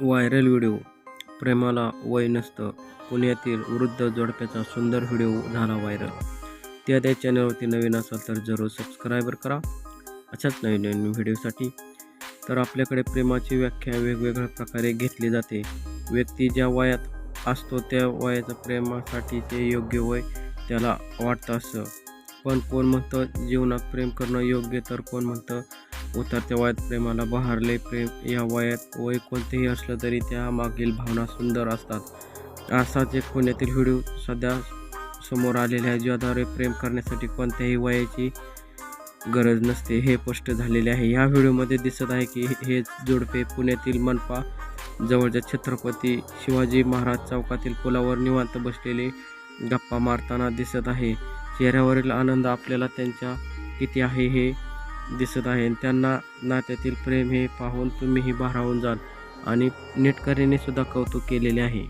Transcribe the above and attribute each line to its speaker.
Speaker 1: Viral video. प्रेमाला वय नसतं. पुण्यातील वृद्ध जोडप्याचा सुंदर व्हिडिओ झाला व्हायरल. त्या त्या चॅनलवरती नवीन असाल तर जरूर सबस्क्रायबर करा. अशाच नवीन नवीन व्हिडिओसाठी. तर आपल्याकडे प्रेमाची व्याख्या वेगवेगळ्या प्रकारे घेतली जाते. व्यक्ती ज्या वयात असतो त्या वयाचं प्रेमासाठीचे योग्य वय त्याला वाटतं असं. पण कोण म्हणतं जीवनात प्रेम करणं योग्य तर कोण म्हणतं उतरत्या वयात प्रेमाला बहारले प्रेम या वयात वय कोणतेही असलं तरी त्यामागील भावना सुंदर असतात. असाच एक पुण्यातील व्हिडिओ सध्या समोर आलेला आहे ज्याद्वारे प्रेम करण्यासाठी कोणत्याही वयाची गरज नसते हे स्पष्ट झालेले आहे. ह्या व्हिडिओमध्ये दिसत आहे की हे जोडपे पुण्यातील मनपा जवळच्या छत्रपती शिवाजी महाराज चौकातील पुलावर निवांत बसलेले गप्पा मारताना दिसत आहे. चेहऱ्यावरील आनंद आपल्याला त्यांच्या किती आहे हे दिसत आहे. आणि त्यांना नात्यातील प्रेम हे पाहून तुम्हीही भारावून जाल आणि नेटकऱ्यांनी सुद्धा कौतुक केलेले आहे.